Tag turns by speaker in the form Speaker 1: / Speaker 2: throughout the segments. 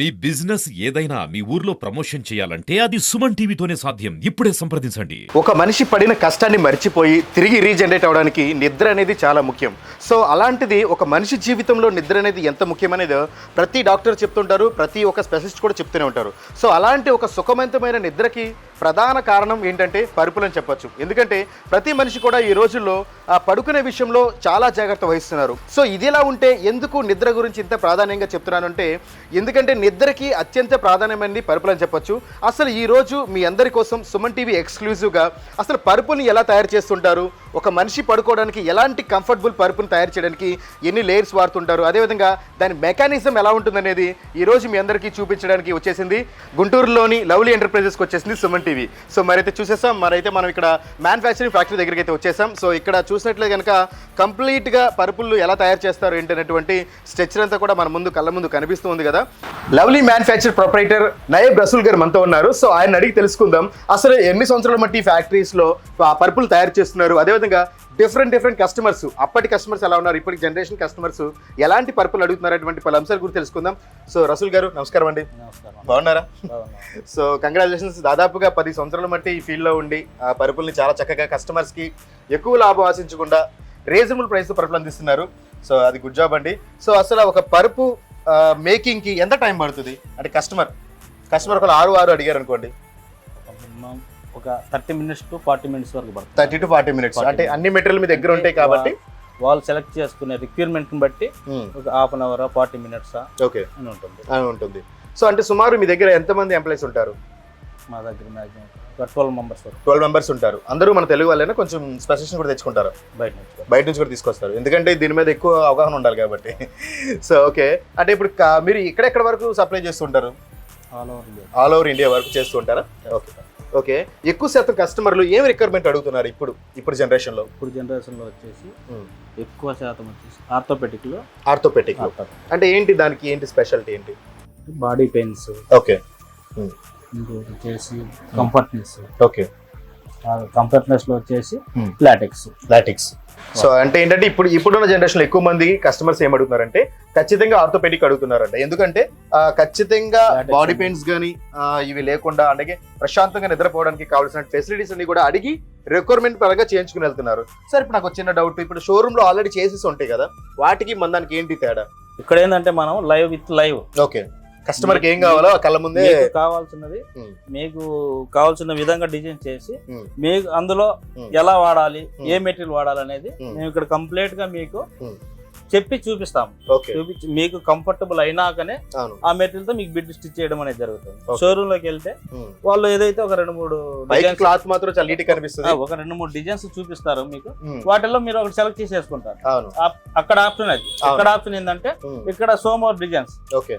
Speaker 1: మీ business ఏదైనా మీ ఊర్లో promotion చేయాలంటే అది సుమన్ టీవీతోనే సాధ్యం. ఇప్పుడే సంప్రదించండి.
Speaker 2: ఒక మనిషి పడిన కష్టాన్ని మర్చిపోయి తిరిగి రీజనరేట్ అవడానికి నిద్ర అనేది చాలా ముఖ్యం. సో అలాంటిది ఒక మనిషి జీవితంలో నిద్ర అనేది ఎంత ముఖ్యమనేది ప్రతి డాక్టర్ చెప్తుంటారు ప్రతి ఒక్క స్పెషలిస్ట్ కూడా చెప్తూనే ఉంటారు. సో అలాంటి ఒక సుఖవంతమైన నిద్రకి ప్రధాన కారణం ఏంటంటే పరుపులని చెప్పొచ్చు. ఎందుకంటే ప్రతి మనిషి కూడా ఈ రోజుల్లో ఆ పడుకునే విషయంలో చాలా జాగ్రత్త వహిస్తున్నారు. సో ఇదిలా ఉంటే ఎందుకు నిద్ర గురించి ఇంత ప్రాధాన్యంగా చెప్తున్నానంటే ఎందుకంటే ఇద్దరికీ అత్యంత ప్రాధాన్యమైనది పరుపులని చెప్పొచ్చు. అసలు ఈ రోజు మీ అందరి కోసం సుమన్ టీవీ ఎక్స్క్లూజివ్గా అసలు పరుపుని ఎలా తయారు చేస్తుంటారు? ఒక మనిషి పడుకోవడానికి ఎలాంటి కంఫర్టబుల్ పరుపుని తయారు చేయడానికి ఎన్ని లేయర్స్ వాడుతుంటారు? అదేవిధంగా దాని మెకానిజం ఎలా ఉంటుందనేది ఈ రోజు మీ అందరికీ చూపించడానికి వచ్చేసింది. గుంటూరులోని లవ్లీ ఎంటర్ప్రైజెస్కి వచ్చేసింది సుమన్ టీవీ. సో మరైతే చూసేసాం. మరైతే మనం ఇక్కడ మ్యానుఫ్యాక్చరింగ్ ఫ్యాక్టరీ దగ్గరికి అయితే వచ్చేసాం. సో ఇక్కడ చూసినట్లే కనుక కంప్లీట్గా పరుపులు ఎలా తయారు చేస్తారు ఏంటనేటువంటి స్ట్రక్చర్ అంతా కూడా మన ముందు కళ్ళ ముందు కనిపిస్తుంది కదా. Lovely manufacture proprietor Nayab Rasool గారు మనతో ఉన్నారు. సో ఆయన అడిగి తెలుసుకుందాం. అసలు ఎన్ని సంవత్సరాల మట్టి ఫ్యాక్టరీస్లో పరుపులు తయారు చేస్తున్నారు? అదేవిధంగా డిఫరెంట్ డిఫరెంట్ కస్టమర్స్ అప్పటి కస్టమర్స్ ఎలా ఉన్నారు ఇప్పటి జనరేషన్ కస్టమర్స్ ఎలాంటి పరుపులు అడుగుతున్నారు అటువంటి పలు అంశాల గురించి తెలుసుకుందాం. సో రసూల్ గారు నమస్కారం అండి. బాగున్నారా. సో కంగ్రాచులేషన్స్ దాదాపుగా పది సంవత్సరాల మట్టి ఈ ఫీల్డ్లో ఉండి ఆ పరుపుల్ని చాలా చక్కగా కస్టమర్స్కి ఎక్కువ లాభం ఆశించకుండా రీజనబుల్ ప్రైస్ పరుపులు అందిస్తున్నారు. సో అది గుడ్ జాబ్ అండి. సో అసలు ఒక పరుపు మేకింగ్కి ఎంత టైం పడుతుంది? అంటే కస్టమర్ కస్టమర్ ఒక ఆరు ఆరు అడిగారు అనుకోండి.
Speaker 3: ఒక thirty minutes to forty minutes వరకు పడుతుంది.
Speaker 2: Thirty to forty minutes.
Speaker 3: 40
Speaker 2: అంటే అన్ని మెటీరియల్ మీ దగ్గర ఉంటాయి కాబట్టి?
Speaker 3: వాళ్ళు సెలెక్ట్ చేసుకునే రిక్వైర్మెంట్ బట్టి ఒక half an hour forty minutes
Speaker 2: okay
Speaker 3: అని ఉంటుంది.
Speaker 2: అని ఉంటుంది. సో అంటే సుమారు మీ దగ్గర ఎంతమంది ఎంప్లాయీస్ ఉంటారు?
Speaker 3: మా దగ్గర maximum twelve members
Speaker 2: twelve members ఉంటారు. అందరూ మన తెలుగు వాళ్ళైనా కొంచెం స్పెషలిస్ట్ కూడా తెచ్చుకుంటారు?
Speaker 3: బయట నుంచి
Speaker 2: బయట నుంచి కూడా తీసుకొస్తారు. ఎందుకంటే దీని మీద ఎక్కువ అవగాహన ఉండాలి కాబట్టి. సో ఓకే అంటే ఇప్పుడు మీరు ఎక్కడెక్కడ వరకు సప్లై చేస్తుంటారు
Speaker 3: all over India
Speaker 2: all over India వరకు చేస్తుంటారా ఓకే ఓకే. ఎక్కువ శాతం కస్టమర్లు ఏం రిక్వైర్మెంట్ అడుగుతున్నారు ఇప్పుడు ఇప్పుడు జనరేషన్లో
Speaker 3: ఇప్పుడు జనరేషన్లో వచ్చేసి ఎక్కువ శాతం వచ్చేసి ఆర్థోపెటిక్లో.
Speaker 2: ఆర్థోపెటిక్. అంటే ఏంటి దానికి ఏంటి స్పెషాలిటీ ఏంటి?
Speaker 3: Body pains.
Speaker 2: ఓకే.
Speaker 3: ఇంకోటి వచ్చేసి కంఫర్ట్నెస్
Speaker 2: ఓకే.
Speaker 3: కంఫర్ట్నెస్లో వచ్చేసి
Speaker 2: Hmm.
Speaker 3: ప్లాటిక్స్
Speaker 2: లాటిక్స్ సో అంటే ఏంటంటే ఇప్పుడు ఇప్పుడున్న జనరేషన్ ఎక్కువ మంది కస్టమర్స్ ఏం అడుగుతున్నారంటే ఖచ్చితంగా ఆర్థోపెడిక్ అడుగుతున్నారంట. ఎందుకంటే ఖచ్చితంగా బాడీ. పెయిన్స్ కానీ ఇవి లేకుండా అలాగే ప్రశాంతంగా నిద్రపోవడానికి కావాల్సిన ఫెసిలిటీస్ అన్ని కూడా అడిగి రిక్వైర్మెంట్ పరంగా చేయించుకుని వెళ్తున్నారు. సార్ ఇప్పుడు నాకు చిన్న డౌట్ ఇప్పుడు షోరూమ్లో ఆల్రెడీ చేసేసి ఉంటాయి కదా వాటికి మన దానికి ఏంటి తేడా?
Speaker 3: ఇక్కడ ఏంటంటే మనం లైవ్ విత్ లైవ్
Speaker 2: ఓకే కస్టమర్కి ఏం కావాలో కళ్ళ ముందే
Speaker 3: మీకు కావాల్సినది. మీకు కావాల్సిన విధంగా డిజైన్ చేసి. మీకు అందులో. ఎలా వాడాలి. ఏ మెటీరియల్ వాడాలి అనేది. మేము ఇక్కడ కంప్లీట్గా మీకు. చెప్పి చూపిస్తాం చూపించి మీకు కంఫర్టబుల్ అయినాకనే ఆ మెటీరియల్తో మీకు బిడ్ స్టిచ్ చేయడం అనేది జరుగుతుంది. షోరూమ్లోకి వెళ్తే వాళ్ళు ఏదైతే ఒక రెండు మూడు
Speaker 2: క్లాత్ మాత్రం చాలా నీట్ కనిపిస్తుంది
Speaker 3: ఒక రెండు మూడు డిజైన్స్ చూపిస్తారు మీకు. వాటిల్లో మీరు ఒకటి సెలెక్ట్ చేసేసుకుంటారు అక్కడ ఆప్షన్ అది ఇక్కడ ఆప్షన్ ఏంటంటే. ఇక్కడ so more designs
Speaker 2: okay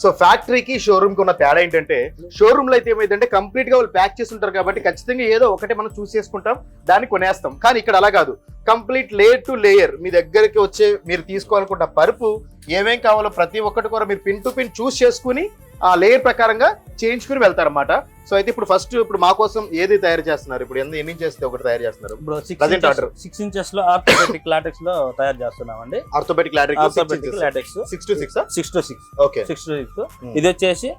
Speaker 2: so ఫ్యాక్టరీకి షోరూమ్కి ఉన్న తేడా ఏంటంటే షోరూమ్లో అయితే ఏమైందంటే కంప్లీట్గా వాళ్ళు ప్యాక్ చేసి ఉంటారు కాబట్టి ఖచ్చితంగా ఏదో ఒకటే మనం చూస్ చేసుకుంటాం దాన్ని కొనేస్తాం. కానీ ఇక్కడ అలా కాదు. కంప్లీట్ లేయర్ టు లేయర్ మీ దగ్గరికి వచ్చే మీరు తీసుకోవాలనుకుంటున్న పరుపు ఏమేం కావాలో ప్రతి ఒక్కటి కూడా మీరు పిన్ టు పిన్ చూస్ చేసుకుని ఆ లేయర్ ప్రకారంగా చేయించుకుని వెళ్తారన్నమాట. సో అయితే ఇప్పుడు ఫస్ట్ ఇప్పుడు మా కోసం ఏది తయారు చేస్తున్నారు? ఇప్పుడు ఎన్ని ఎన్ని చేస్తే ఒకటి తయారు చేస్తున్నారు?
Speaker 3: సిక్స్ ఇంచెస్లో ఆర్థోపెటిక్ లాటెక్స్లో తయారు చేస్తున్నామండి.
Speaker 2: Orthopaedic
Speaker 3: orthopaedic latex
Speaker 2: six to six
Speaker 3: six to six
Speaker 2: okay
Speaker 3: six to six. ఇది వచ్చేసి.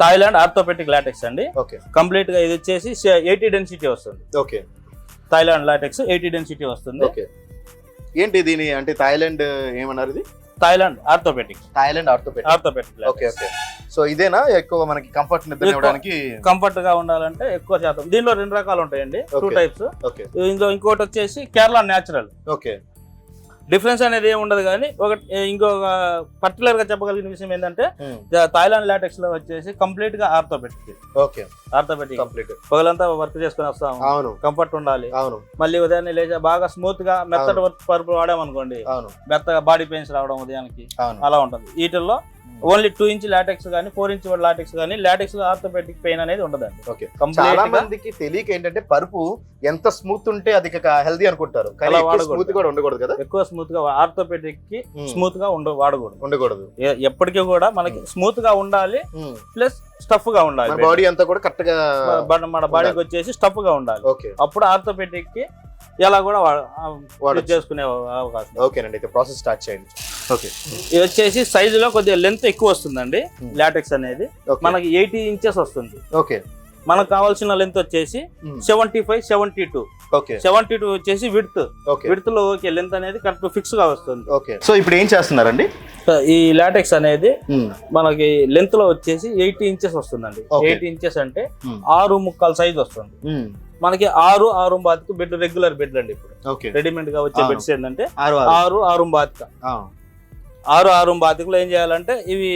Speaker 3: థాయిలాండ్ ఆర్థోపెటిక్ లాటెక్స్ అండి.
Speaker 2: ఓకే
Speaker 3: కంప్లీట్గా ఇది వచ్చేసి ఎయిటీ డెన్సిటీ వస్తుంది.
Speaker 2: Okay
Speaker 3: Thailand latex eighty density వస్తుంది.
Speaker 2: ఓకే ఏంటి దీని? అంటే థాయిలాండ్ ఏమన్నారు ఇది?
Speaker 3: Thailand orthopaedic.
Speaker 2: Thailand orthopaedic
Speaker 3: orthopaedic
Speaker 2: okay okay so ఇదేనా? ఎక్కువ మనకి కంఫర్ట్ నిద్ర. ఇవ్వడానికి
Speaker 3: కంఫర్ట్గా ఉండాలంటే ఎక్కువ శాతం. దీనిలో రెండు రకాలు ఉంటాయండి. టూ. టైప్స్
Speaker 2: ఓకే
Speaker 3: ఇందులో ఇంకోటి వచ్చేసి కేరళ న్యాచురల్
Speaker 2: ఓకే
Speaker 3: డిఫరెన్స్ అనేది ఏమి ఉండదు కానీ ఒక ఇంకొక పర్టికులర్గా చెప్పగలిగిన విషయం ఏంటంటే థాయిలాండ్ లాటెక్స్లో వచ్చేసి కంప్లీట్గా ఆర్థోపెటిక్.
Speaker 2: ఓకే.
Speaker 3: ఆర్థోపెటిక్.
Speaker 2: కంప్లీట్
Speaker 3: పగలంతా వర్క్ చేసుకుని వస్తాము
Speaker 2: అవును.
Speaker 3: కంఫర్ట్ ఉండాలి.
Speaker 2: అవును.
Speaker 3: మళ్ళీ ఉదయాన్నే లేచా బాగా స్మూత్గా మెత్తటి వర్క్ పరుపు వాడామనుకోండి
Speaker 2: అవును.
Speaker 3: మెత్తగా బాడీ పెయిన్స్ రావడం ఉదయానికి అలా ఉంటుంది. వీటిల్లో ఓన్లీ టూ ఇంచ్ లాటెక్స్ కానీ ఫోర్ ఇంచ్ లాటెక్స్ కానీ లాటెక్స్లో ఆర్థోపెటిక్ పెయిన్ అనేది ఉండదండి.
Speaker 2: ఓకే. చాలా మందికి తెలియక ఏంటంటే పరుపు ఎంత స్మూత్ ఉంటే అది హెల్దీ అనుకుంటారు. స్మూత్ కూడా ఉండకూడదు కదా?
Speaker 3: ఎక్కువ స్మూత్గా ఆర్థోపెటిక్కి
Speaker 2: Hmm.
Speaker 3: స్మూత్గా ఉండ వాడకూడదు.
Speaker 2: ఉండకూడదు.
Speaker 3: ఎప్పటికీ కూడా మనకి స్మూత్గా ఉండాలి
Speaker 2: Hmm.
Speaker 3: ప్లస్ స్టఫ్గా ఉండాలి
Speaker 2: బాడీ అంతా కూడా కరెక్ట్గా
Speaker 3: మన- బాడీకి వచ్చేసి స్టఫ్గా ఉండాలి.
Speaker 2: ఓకే.
Speaker 3: అప్పుడు ఆర్థోపెటిక్కి ఎలా కూడా చేసుకునే అవకాశం.
Speaker 2: ఓకేనండి అయితే ప్రాసెస్ స్టార్ట్ చేయండి. ఓకే
Speaker 3: ఇది వచ్చేసి సైజులో కొద్దిగా లెంత్ ఎక్కువ వస్తుందండి.
Speaker 2: Hmm.
Speaker 3: లాటెక్స్ అనేది.
Speaker 2: ఓకే
Speaker 3: మనకి ఎయిటీ ఇంచెస్ వస్తుంది.
Speaker 2: ఓకే
Speaker 3: మనకు కావాల్సిన లెంత్ వచ్చేసి seventy five seventy two seventy two వచ్చేసి విడ్త్ విడ్త్లో ఓకే లెంత్ అనేది కరెక్ట్ ఫిక్స్గా వస్తుంది.
Speaker 2: ఓకే సో ఇప్పుడు ఏం చేస్తున్నారండి?
Speaker 3: ఈ లాటెక్స్ అనేది మనకి లెంత్లో వచ్చేసి ఎయిటీ ఇంచెస్ వస్తుందండి. ఎయిటీ ఇంచెస్ అంటే
Speaker 2: Hmm.
Speaker 3: ఆరు ముక్కల సైజ్ వస్తుంది. మనకి ఆరు ఆరు బాతికి బెడ్ రెగ్యులర్ బెడ్ అండి ఇప్పుడు. రెడీమేడ్గా వచ్చే. బెడ్స్ ఏంటంటే
Speaker 2: ఆరు
Speaker 3: ఆరు. బాతిక. ఆరు ఆరు బాతికలో ఏం చేయాలంటే ఇవి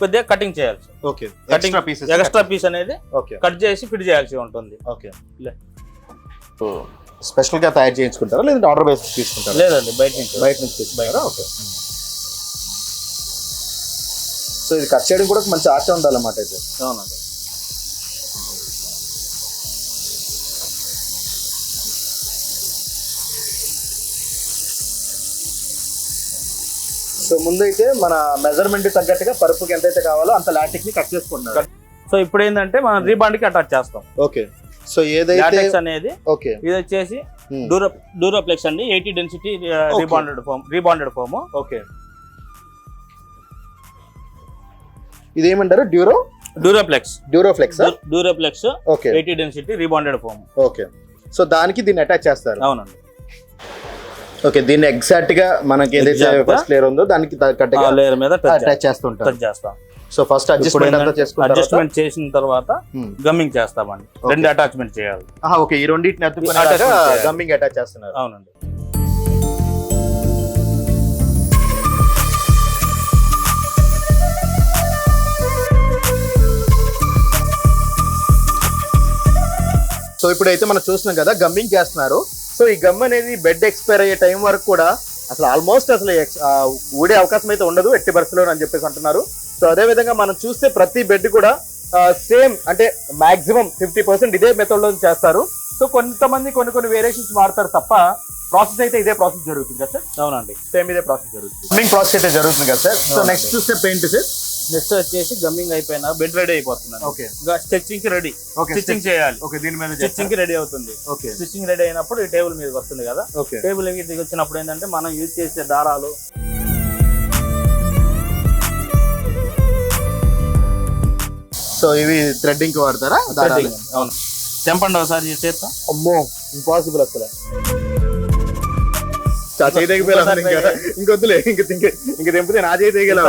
Speaker 3: కొద్దిగా కటింగ్ చేయాల్సి
Speaker 2: okay
Speaker 3: Cutting-
Speaker 2: extra pieces
Speaker 3: extra piece అనేది
Speaker 2: ఓకే
Speaker 3: కట్ చేసి ఫిట్ చేయాల్సి ఉంటుంది.
Speaker 2: ఓకే. స్పెషల్గా తయారు చేయించుకుంటారా? లేదంటే ఆర్డర్ బేసిస్ తీసుకుంటారా?
Speaker 3: లేదండి బయట నుంచి
Speaker 2: బయట నుంచి తీసుకుంటారా? ఓకే సో ఇది కట్ చేయడం కూడా మంచి ఆర్ట్ ఉండాలన్నమాట అయితే.
Speaker 3: అవునండి.
Speaker 2: ముందైతే మన మెజర్మెంట్ తగ్గట్టుగా పరుపుకి ఎంతైతే కావాలో అంత లాటిక్ని కట్ చేసుకుంటున్నారు.
Speaker 3: సో ఇప్పుడు ఏంటంటే మనం రీబాండ్కి అటాచ్ చేస్తాం.
Speaker 2: ఓకే సో ఏదైతే
Speaker 3: అనేది
Speaker 2: ఓకే
Speaker 3: ఇది వచ్చేసి డూరో డూరోప్లెక్స్ అండి. Eighty density rebonded foam rebonded foam
Speaker 2: okay ఇది ఏమంటారు Duro
Speaker 3: Duroflex
Speaker 2: Duroflex
Speaker 3: Duroflex
Speaker 2: okay
Speaker 3: eighty density rebonded foam
Speaker 2: okay so దానికి దీన్ని అటాచ్ చేస్తారు.
Speaker 3: అవునండి.
Speaker 2: ఓకే దీన్ని ఎగ్జాక్ట్గా మనకి ఏదైతే ఫస్ట్ లేయర్ ఉందో దానికి తగ్గట్టుగా
Speaker 3: లేయర్ మీద
Speaker 2: అటాచ్ చేస్తుంటారు.
Speaker 3: టచ్ చేస్తాం.
Speaker 2: సో ఫస్ట్ అడ్జస్ట్మెంట్
Speaker 3: అడ్జస్ట్మెంట్ చేసిన తర్వాత గమ్మింగ్ చేస్తామండి.
Speaker 2: Okay.
Speaker 3: రెండు అటాచ్మెంట్ చేయాలి.
Speaker 2: ఓకే ఈ రెండింటిని
Speaker 3: చేయాలి.
Speaker 2: గమ్మింగ్ అటాచ్ చేస్తున్నారు.
Speaker 3: అవునండి.
Speaker 2: సో ఇప్పుడైతే మనం చూస్తున్నాం కదా గమ్మింగ్ చేస్తున్నారు. సో ఈ గమ్ అనేది బెడ్ ఎక్స్పైర్ అయ్యే టైం వరకు కూడా అసలు ఆల్మోస్ట్ అసలు ఊడే అవకాశం అయితే ఉండదు ఎట్టి పరిస్థితుల్లో అని చెప్పేసి అంటున్నారు. సో అదే విధంగా మనం చూస్తే ప్రతి బెడ్ కూడా సేమ్ అంటే మాక్సిమం ఫిఫ్టీ పర్సెంట్ ఇదే మెథడ్లో చేస్తారు. సో కొంతమంది కొన్ని కొన్ని వేరియేషన్స్ వాడతారు తప్ప ప్రాసెస్ అయితే ఇదే ప్రాసెస్ జరుగుతుంది కదా సార్?
Speaker 3: అవునండి.
Speaker 2: సేమ్ ఇదే ప్రాసెస్ జరుగుతుంది. ప్రాసెస్ అయితే జరుగుతుంది కదా సార్? సో. నెక్స్ట్ చూస్తే పెయింట్ సార్.
Speaker 3: నెక్స్ట్ వచ్చేసి గమ్మింగ్ అయిపోయినా బెడ్ రెడీ అయిపోతుంది
Speaker 2: ఓకే.
Speaker 3: ఇంకా స్టిచ్చింగ్కి రెడీ.
Speaker 2: ఓకే
Speaker 3: స్టిచ్చింగ్ చేయాలి.
Speaker 2: ఓకే దీని మీద
Speaker 3: స్టిచ్చింగ్కి రెడీ అవుతుంది.
Speaker 2: ఓకే.
Speaker 3: స్టిచ్చింగ్ రెడీ అయినప్పుడు ఈ టేబుల్ మీదకి వస్తుంది కదా.
Speaker 2: ఓకే.
Speaker 3: టేబుల్ మీదకి వచ్చినప్పుడు ఏంటంటే మనం యూజ్ చేసే దారాలు.
Speaker 2: సో ఇవి థ్రెడ్డింగ్కి వాడతారా? దారాలు?
Speaker 3: అవును. తెంపండి ఒకసారి చేస్తాం
Speaker 2: అమ్మో ఇంపాసిబుల్ అసలు. చా- చేయి తెగిపోయేలా ఉంది ఇంకా. ఇంకొద్దులే ఇంక ఇంక- ఇంక తెంపితే నా చేయి తెగేలా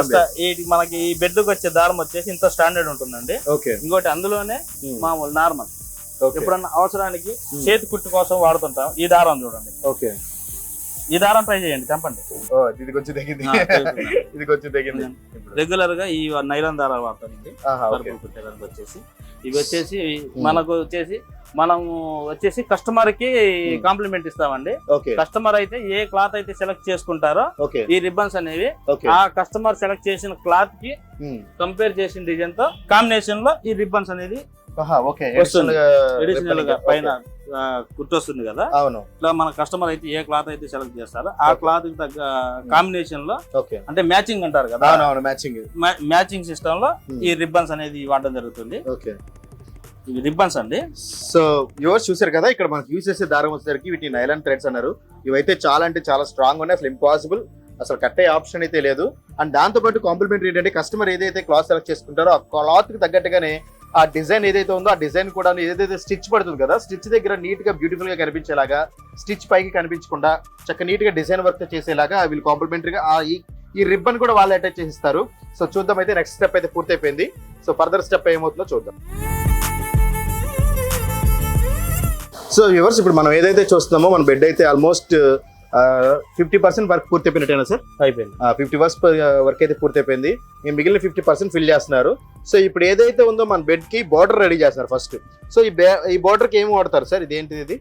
Speaker 3: మనకి ఈ బెడ్కి వచ్చే దారం వచ్చేసి ఇంత స్టాండర్డ్ ఉంటుందండి.
Speaker 2: ఓకే.
Speaker 3: ఇంకోటి అందులోనే మామూలు నార్మల్. ఎప్పుడన్నా అవసరానికి చేతి కుట్టు కోసం వాడుతుంటాం. ఈ దారం చూడండి.
Speaker 2: ఓకే.
Speaker 3: ఈ దారం ట్రై చేయండి తెంపండి.
Speaker 2: ఓ ఇది కొంచెం తగ్గింది
Speaker 3: ఆ, తెగుతుంది.
Speaker 2: ఇది కొంచెం తగ్గింది ఇప్పుడు.
Speaker 3: రెగ్యులర్గా ఈ నైలాన్ దారాలు కుట్టేదానికి వచ్చేసి. ఇవి వచ్చేసి మనకు వచ్చేసి మనము వచ్చేసి కస్టమర్కి కాంప్లిమెంట్ ఇస్తామండి. కస్టమర్ అయితే ఏ క్లాత్ అయితే సెలెక్ట్ చేసుకుంటారో ఈ రిబ్బన్స్ అనేవి ఆ కస్టమర్ సెలెక్ట్ చేసిన
Speaker 2: క్లాత్కి.
Speaker 3: కంపేర్ చేసిన డిజైన్తో కాంబినేషన్లో ఈ రిబ్బన్స్ అనేది
Speaker 2: ఓకే. గా.
Speaker 3: పైన కుట్టొస్తుంది కదా?
Speaker 2: అవును.
Speaker 3: ఇట్లా మన కస్టమర్ అయితే ఏ క్లాత్ అయితే సెలెక్ట్ చేస్తారో ఆ. క్లాత్కి తగ్గ కాంబినేషన్లో
Speaker 2: ఓకే.
Speaker 3: అంటే మ్యాచింగ్ అంటారు కదా?
Speaker 2: అవును అవును మ్యాచింగ్
Speaker 3: మ్యాచింగ్ సిస్టమ్లో
Speaker 2: Hmm.
Speaker 3: ఈ రిబ్బన్స్ అనేది వాడడం జరుగుతుంది.
Speaker 2: ఓకే.
Speaker 3: ఇవి రిబ్బన్స్ అండి.
Speaker 2: సో యువర్స్ చూసారు కదా ఇక్కడ మనకి యూస్ చేసే దారం వచ్చేసరికి వీటిని నైలాన్ థ్రెడ్స్ అన్నారు. ఇవైతే చాలా అంటే చాలా స్ట్రాంగ్ ఉన్నాయి అసలు ఇంపాసిబుల్ అసలు కట్టే ఆప్షన్ అయితే లేదు. అండ్ దాంతో పాటు కాంప్లిమెంటరీ ఏంటంటే కస్టమర్ ఏదైతే క్లాత్ సెలెక్ట్ చేసుకుంటారో ఆ క్లాత్కి తగ్గట్టుగానే ఆ డిజైన్ ఏదైతే ఉందో ఆ డిజైన్ కూడా ఏదైతే స్టిచ్ పడుతుంది కదా స్టిచ్ దగ్గర నీట్గా బ్యూటిఫుల్గా కనిపించేలాగా స్టిచ్ పైకి కనిపించకుండా చక్క నీట్గా డిజైన్ వర్క్ చేసేలాగా వీళ్ళు కాంప్లిమెంటరీగా ఆ ఈ ఈ రిబ్బన్ కూడా వాళ్ళు అటాచ్ చేసిస్తారు. సో చూద్దాం అయితే నెక్స్ట్ స్టెప్ అయితే పూర్తయిపోయింది. సో ఫర్దర్ స్టెప్ ఏమవుతుందో చూద్దాం. సో వ్యూవర్స్ ఇప్పుడు మనం ఏదైతే చూస్తున్నామో మన బెడ్ అయితే ఆల్మోస్ట్ ఫిఫ్టీ పర్సెంట్ వర్క్ పూర్తయిపోయినట్టేనా సార్?
Speaker 3: అయిపోయింది.
Speaker 2: ఫిఫ్టీ వర్స్ వర్క్ అయితే పూర్తయిపోయింది. మేము మిగిలిన ఫిఫ్టీ పర్సెంట్ ఫిల్ చేస్తున్నారు. సో ఇప్పుడు ఏదైతే ఉందో మన బెడ్కి బార్డర్ రెడీ చేస్తారు ఫస్ట్ సో ఈ ఈ బార్డర్కి ఏమి వాడతారు సార్? ఇదేంటిది ఇది?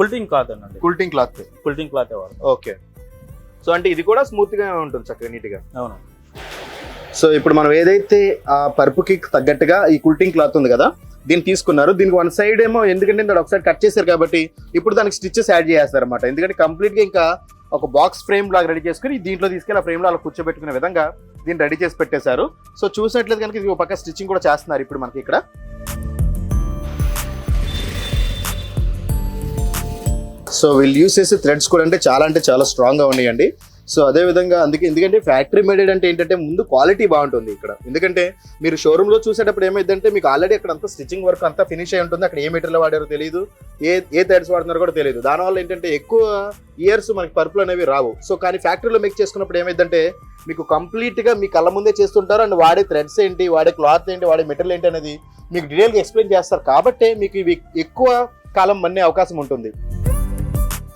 Speaker 3: కుల్టింగ్ క్లాత్ అండి
Speaker 2: quilting cloth
Speaker 3: quilting cloth
Speaker 2: okay. So అంటే ఇది కూడా స్మూత్గా ఉంటుంది చక్కగా నీట్గా
Speaker 3: అవును.
Speaker 2: సో ఇప్పుడు మనం ఏదైతే ఆ పరుపుకి తగ్గట్టుగా ఈ కుల్టింగ్ క్లాత్ ఉంది కదా దీన్ని తీసుకున్నారు. దీనికి వన్ సైడ్ ఏమో ఎందుకంటే ఇందులో ఒకసారి కట్ చేశారు కాబట్టి ఇప్పుడు దానికి స్టిచ్చెస్ యాడ్ చేస్తారు అనమాట ఎందుకంటే కంప్లీట్గా ఇంకా ఒక బాక్స్ ఫ్రేమ్ లాగా రెడీ చేసుకుని దీంట్లో తీసుకెళ్ళి ఆ ఫ్రేమ్లో అలా కూర్చోబెట్టుకునే విధంగా దీన్ని రెడీ చేసి పెట్టేశారు. సో చూసినట్లయితే కనుక ఇది ఒక పక్క స్టిచ్చింగ్ కూడా చేస్తున్నారు ఇప్పుడు మనకి ఇక్కడ. సో వీళ్ళు యూస్ చేసే థ్రెడ్స్ కూడా అంటే చాలా అంటే చాలా స్ట్రాంగ్గా ఉన్నాయండి. సో అదే విధంగా అందుకే ఎందుకంటే ఫ్యాక్టరీ మేడెడ్ అంటే ఏంటంటే ముందు క్వాలిటీ బాగుంటుంది ఇక్కడ. ఎందుకంటే మీరు షోరూంలో చూసేటప్పుడు ఏమైందంటే మీకు ఆల్రెడీ అక్కడ అంతా స్టిచ్చింగ్ వర్క్ అంతా ఫినిష్ అయి ఉంటుంది. అక్కడ ఏ మెటీరియల్ వాడారో తెలియదు ఏ ఏ థర్డ్స్ వాడుతున్నారో కూడా తెలియదు దానివల్ల ఏంటంటే ఎక్కువ ఇయర్స్ మనకి పరుపులు అనేవి రావు. సో కానీ ఫ్యాక్టరీలో మేక్ చేసుకున్నప్పుడు ఏమైందంటే మీకు కంప్లీట్గా మీ కళ్ళ ముందే చేస్తుంటారు. అండ్ వాడే థ్రెడ్స్ ఏంటి వాడే క్లాత్ ఏంటి వాడే మెటీరియల్ ఏంటి అనేది మీకు డీటెయిల్గా ఎక్స్ప్లెయిన్ చేస్తారు. కాబట్టే మీకు ఇవి ఎక్కువ కాలం మన్నే అవకాశం ఉంటుంది.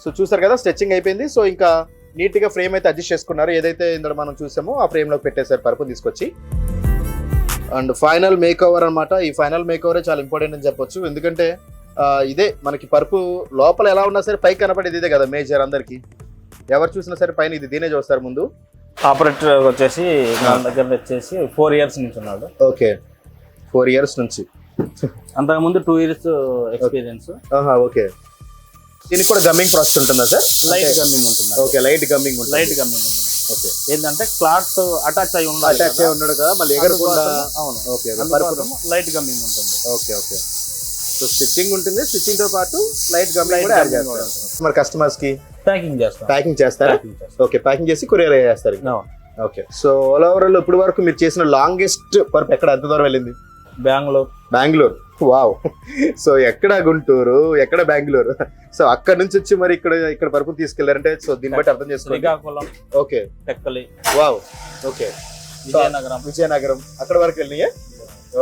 Speaker 2: సో చూసారు కదా స్ట్రెచ్చింగ్ అయిపోయింది. సో ఇంకా నీట్గా ఫ్రేమ్ అయితే అడ్జస్ట్ చేసుకున్నారు. ఏదైతే ఇందులో మనం చూసామో ఆ ఫ్రేమ్లోకి పెట్టేశారు పరుపు తీసుకొచ్చి. అండ్ ఫైనల్ మేక్ ఓవర్ అనమాట ఈ ఫైనల్ మేక్ ఓవరే చాలా ఇంపార్టెంట్ అని చెప్పొచ్చు. ఎందుకంటే ఇదే మనకి పరుపు లోపల ఎలా ఉన్నా సరే పైకి కనపడేది ఇదే కదా మేజర్ అందరికి. ఎవరు చూసినా సరే పైన ఇది దీనే చూస్తారు ముందు.
Speaker 3: ఆపరేటర్ వచ్చేసి మన దగ్గర వచ్చేసి ఫోర్ ఇయర్స్ నుంచి ఉన్నాడు.
Speaker 2: ఓకే. ఫోర్ ఇయర్స్ నుంచి.
Speaker 3: అంతకుముందు టూ ఇయర్స్ ఎక్స్పీరియన్స్.
Speaker 2: ఆహా ఓకే. దీనికి కూడా గమ్మింగ్ ప్రాసెస్ ఉంటుందా సార్?
Speaker 3: లైట్ గమ్మింగ్ ఉంటుంది?
Speaker 2: ఓకే లైట్ గమ్మింగ్ ఉంటుంది?
Speaker 3: లైట్ గమ్మింగ్ ఉంటుంది?
Speaker 2: ఓకే.
Speaker 3: ఏంటంటే క్లాత్ అటాచ్ అయి ఉండాలి
Speaker 2: అటాచ్. అయి ఉన్నాడు కదా మళ్ళీ ఎగరకుండా
Speaker 3: అవును.
Speaker 2: ఓకే
Speaker 3: అందుకోసం లైట్ గమ్మింగ్ ఉంటుంది.
Speaker 2: Okay okay. సో స్టిచ్చింగ్ ఉంటుంది. స్టిచ్చింగ్తో పాటు లైట్ గమ్మింగ్ కూడా యాడ్ చేస్తారు. మరి కస్టమర్స్కి
Speaker 3: ప్యాకింగ్ చేస్తాం.
Speaker 2: ప్యాకింగ్ చేస్తారా. ఓకే ప్యాకింగ్ చేసి కొరియర్ చేస్తారు.
Speaker 3: అవును.
Speaker 2: ఓకే సో ఓల్ ఓవర్ ఇప్పుడు వరకు మీరు చేసిన లాంగెస్ట్ పర్ప్ ఎక్కడ? ఎంత దూరం వెళ్ళింది?
Speaker 3: బెంగళూరు.
Speaker 2: బెంగళూరు. వావ్. సో ఎక్కడ గుంటూరు ఎక్కడ బెంగళూరు? సో అక్కడ నుంచి వచ్చి మరి ఇక్కడ ఇక్కడ పరుపు తీసుకెళ్ళారంటే సో దీన్ని బట్టి అర్థం చేసుకోండి.
Speaker 3: Srikakulam
Speaker 2: okay.
Speaker 3: Tekkali
Speaker 2: wow. Okay.
Speaker 3: Vizianagaram.
Speaker 2: Vizianagaram. అక్కడ వరకు వెళ్ళినాయా?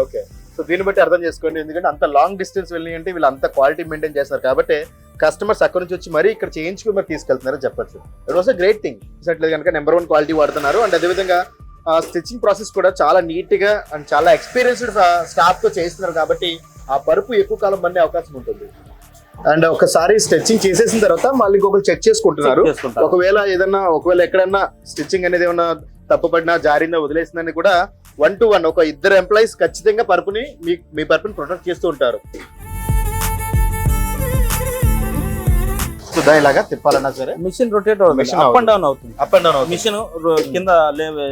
Speaker 2: ఓకే. సో దీన్ని బట్టి అర్థం చేసుకోండి. ఎందుకంటే అంత లాంగ్ డిస్టెన్స్ వెళ్ళి అంటే వీళ్ళు అంత క్వాలిటీ మెయింటైన్ చేస్తారు కాబట్టి కస్టమర్స్ అక్కడ నుంచి వచ్చి మరీ ఇక్కడ చేయించుకుని మరి తీసుకెళ్తున్నారని చెప్పొచ్చు. It was a great thing చూసినట్లేదు కనుక నెంబర్ వన్ క్వాలిటీ వాడుతున్నారు. అండ్ అదేవిధంగా స్టిచ్చింగ్ ప్రాసెస్ కూడా చాలా నీట్గా అండ్ చాలా ఎక్స్పీరియన్స్డ్ స్టాఫ్తో చేస్తున్నారు కాబట్టి ఆ పరుపు ఎక్కువ కాలం పడే అవకాశం ఉంటుంది. అండ్ ఒకసారి స్టిచ్చింగ్ చేసేసిన తర్వాత మళ్ళీ ఇంకొకరు చెక్ చేసుకుంటున్నారు. ఒకవేళ ఏదన్నా ఒకవేళ ఎక్కడన్నా స్టిచ్చింగ్ అనేది ఏమన్నా తప్పుపడినా జారిందా వదిలేసిందని కూడా వన్ టు వన్ ఒక ఇద్దరు ఎంప్లాయీస్ ఖచ్చితంగా పరుపుని మీ మీ పరుపుని ప్రొటెక్ట్ చేస్తూ ఉంటారు. సో దా ఇలాగా తిప్పాలన్నా సరే
Speaker 3: మిషన్ రొటేట్ అవుతుంది.
Speaker 2: Machine
Speaker 3: అప్
Speaker 2: అవుతుంది.
Speaker 3: అండ్ డౌన్ అవుతుంది.
Speaker 2: అప్ అండ్ డౌన్ అవుతుంది.
Speaker 3: మిషన్ కింద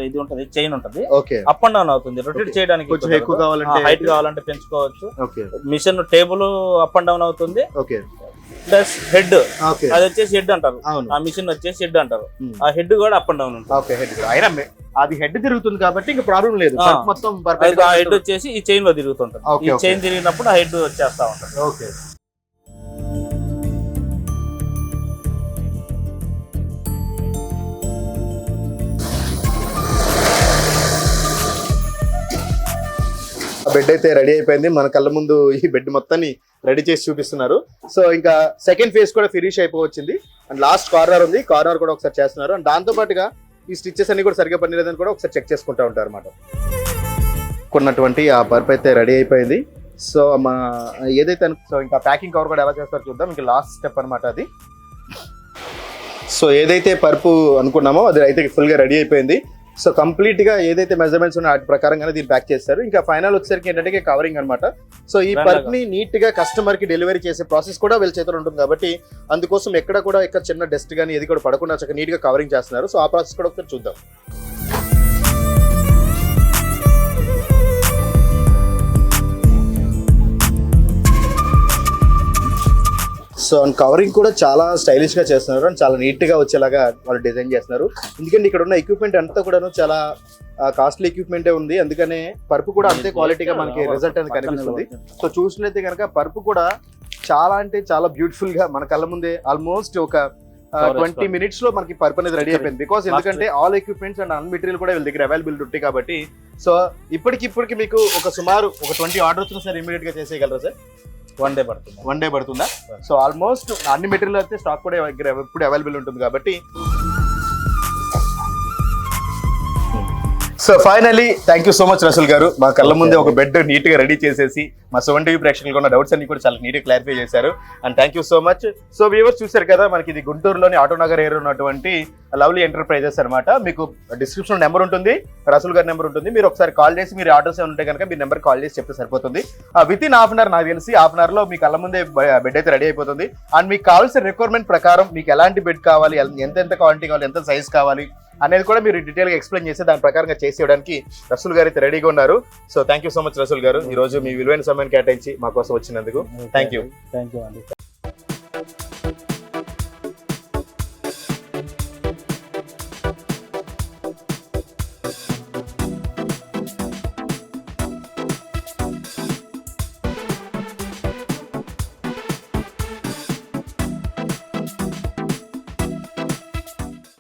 Speaker 3: ఇది ఉంటది చైన్ ఉంటది.
Speaker 2: ఓకే.
Speaker 3: అప్ అండ్ డౌన్ అవుతుంది. రొటేట్. చేయడానికి
Speaker 2: కొంచెం ఎక్కువ కావాలంటే
Speaker 3: హైట్ కావాలంటే పెంచుకోవచ్చు.
Speaker 2: Okay.
Speaker 3: Machine table up and down అవుతుంది.
Speaker 2: ఓకే.
Speaker 3: ప్లస్ హెడ్ అది వచ్చేసి హెడ్ అంటారు. ఆ మిషన్ వచ్చేసి హెడ్ అంటారు.
Speaker 2: Hmm.
Speaker 3: ఆ హెడ్ కూడా అప్ అండ్ డౌన్ ఉంటుంది.
Speaker 2: అది హెడ్ తిరుగుతుంది కాబట్టి ఇంకా ప్రాబ్లం లేదు. మొత్తం
Speaker 3: ఆ హెడ్ వచ్చేసి ఈ చైన్లో తిరుగుతుంటది. ఈ. చైన్ తిరిగినప్పుడు ఆ హెడ్ వచ్చేస్తా ఉంటది.
Speaker 2: ఓకే. బెడ్ అయితే రెడీ అయిపోయింది. మన కళ్ళ ముందు ఈ బెడ్ మొత్తాన్ని రెడీ చేసి చూపిస్తున్నారు. సో ఇంకా సెకండ్ ఫేజ్ కూడా ఫినిష్ అయిపోవచ్చింది. అండ్ లాస్ట్ కార్నర్ ఉంది. కార్నర్ కూడా ఒకసారి చేస్తున్నారు. అండ్ దాంతో పాటుగా ఈ స్టిచెస్ అన్ని కూడా సరిగ్గా పనిలేదని కూడా ఒకసారి చెక్ చేసుకుంటా ఉంటారు అనమాట కొన్నటువంటి ఆ పర్ప్ అయితే రెడీ అయిపోయింది. సో మా ఏదైతే సో ఇంకా ప్యాకింగ్ కవర్ కూడా ఎలా చేస్తారో చూద్దాం. ఇంకా లాస్ట్ స్టెప్ అనమాట అది. సో ఏదైతే పరుపు అనుకున్నామో అది అయితే ఫుల్గా రెడీ అయిపోయింది. సో కంప్లీట్గా ఏదైతే మెజర్మెంట్స్ ఉన్నాయో వాటి ప్రకారంగానే దీన్ని ప్యాక్ చేస్తారు. ఇంకా ఫైనల్ వచ్చేసరికి ఏంటంటే కవరింగ్ అన్నమాట. సో ఈ
Speaker 3: Brand
Speaker 2: పరుపుని నీట్గా కస్టమర్కి డెలివరీ చేసే ప్రాసెస్ కూడా వీళ్ళ చేతిలో ఉంటుంది కాబట్టి అందుకోసం ఎక్కడ కూడా ఇక్కడ చిన్న డస్ట్ కానీ ఏది కూడా పడకుండా చక్కగా నీట్గా కవరింగ్ చేస్తున్నారు. సో ఆ ప్రాసెస్ కూడా ఒకసారి చూద్దాం. సో అండ్ కవరింగ్ కూడా చాలా స్టైలిష్గా చేస్తున్నారు అండ్ చాలా నీట్గా వచ్చేలాగా వాళ్ళు డిజైన్ చేస్తున్నారు. ఎందుకంటే ఇక్కడ ఉన్న ఎక్విప్మెంట్ అంతా కూడా చాలా కాస్ట్లీ ఎక్విప్మెంటే ఉంది. అందుకనే పరుపు కూడా అంతే క్వాలిటీగా మనకి రిజల్ట్ అనేది కనిపిస్తుంది. సో చూసినట్లయితే కనుక పరుపు కూడా చాలా అంటే చాలా బ్యూటిఫుల్గా మన కళ్ళ ముందే ఆల్మోస్ట్ ఒక ట్వంటీ. మినిట్స్లో మనకి పరుపు అనేది రెడీ అయిపోయింది. బికాస్ ఎందుకంటే all equipments and an material కూడా వీళ్ళ దగ్గర అవైలబిలిటీ ఉంటాయి కాబట్టి సో ఇప్పటికి ఇప్పటికి మీకు ఒక సుమారు ఒక ట్వంటీ ఆర్డర్స్ సార్ ఇమీడియట్గా చేసేయగలరా సార్?
Speaker 3: వన్ డే పడుతుంది?
Speaker 2: వన్ డే పడుతుందా? సో ఆల్మోస్ట్ అన్ని మెటీరియల్ అయితే స్టాక్ కూడా దగ్గర ఎప్పుడు అవైలబుల్ ఉంటుంది కాబట్టి so finally thank you so much Rasool గారు. మా కళ్ళ ముందే ఒక బెడ్ నీట్గా రెడీ చేసేసి మా సెవెన్ టీవీ ప్రేక్షకులకు ఉన్న డౌట్స్ అన్ని కూడా చాలా నీట్గా క్లారిఫై చేశారు. And thank you so much so viewers చూశారు కదా మనకి ఇది గుంటూరులోని ఆటోనగర్ ఏరియా ఉన్నటువంటి లవ్లీ ఎంటర్ప్రైజెస్ అన్నమాట. మీకు డిస్క్రిప్షన్ నెంబర్ ఉంటుంది రసూల్ గారి నెంబర్ ఉంటుంది. మీరు ఒకసారి కాల్ చేసి మీరు ఆర్డర్స్ ఏమైనా ఉంటే కనుక మీ నెంబర్ కాల్ చేసి చెప్తే సరిపోతుంది. Within half an hour నాకు తెలిసి హాఫ్ అన్ అవర్లో మీ కళ్ళ ముందే బెడ్ అయితే రెడీ అయిపోతుంది. అండ్ మీకు కావాల్సిన రిక్వైర్మెంట్ ప్రకారం మీకు ఎలాంటి బెడ్ కావాలి ఎంత ఎంత క్వాలిటీ కావాలి ఎంత సైజ్ కావాలి అనేది కూడా మీరు డీటెయిల్గా ఎక్స్ప్లెయిన్ చేసి దాని ప్రకారంగా చేసి ఇవ్వడానికి రసూల్ గారు అయితే రెడీగా ఉన్నారు. So thank you so much Rasool గారు. ఈ రోజు మీ విలువైన సమయాన్ని కేటాయించి మా కోసం వచ్చినందుకు. Thank you.
Speaker 3: థ్యాంక్ యూ అండి.